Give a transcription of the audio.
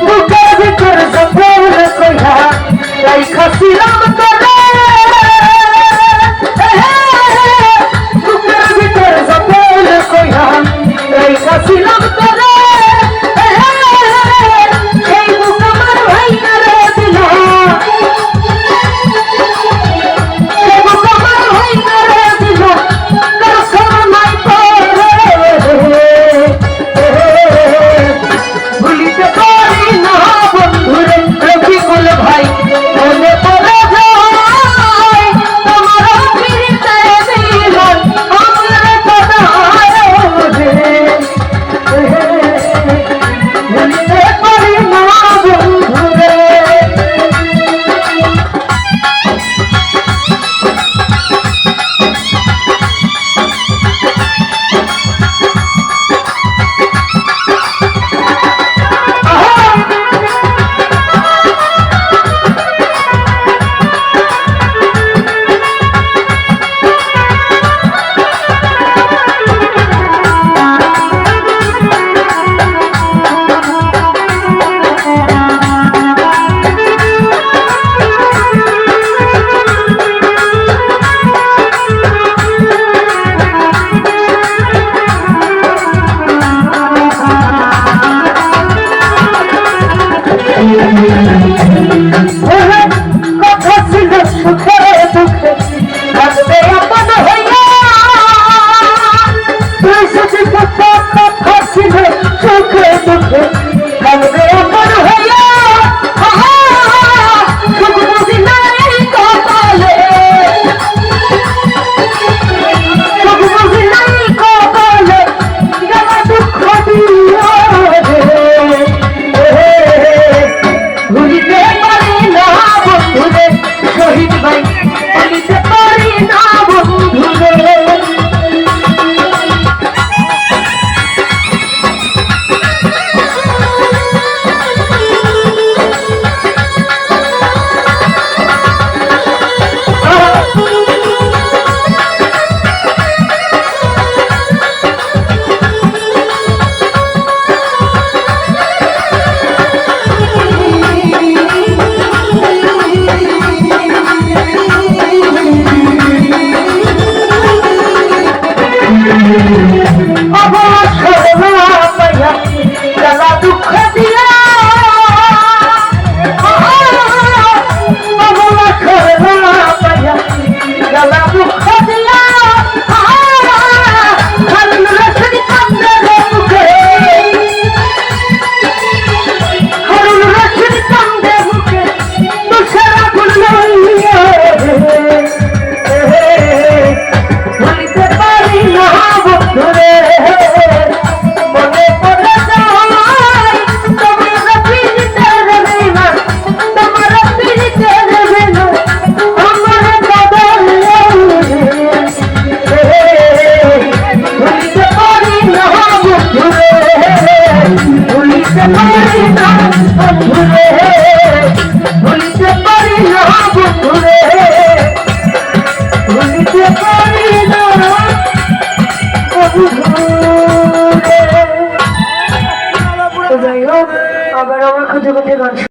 দুঃখের ভিতরে সফল কইরা তাই খাসিলাম আবার আমার খুঁজে খুঁজে গান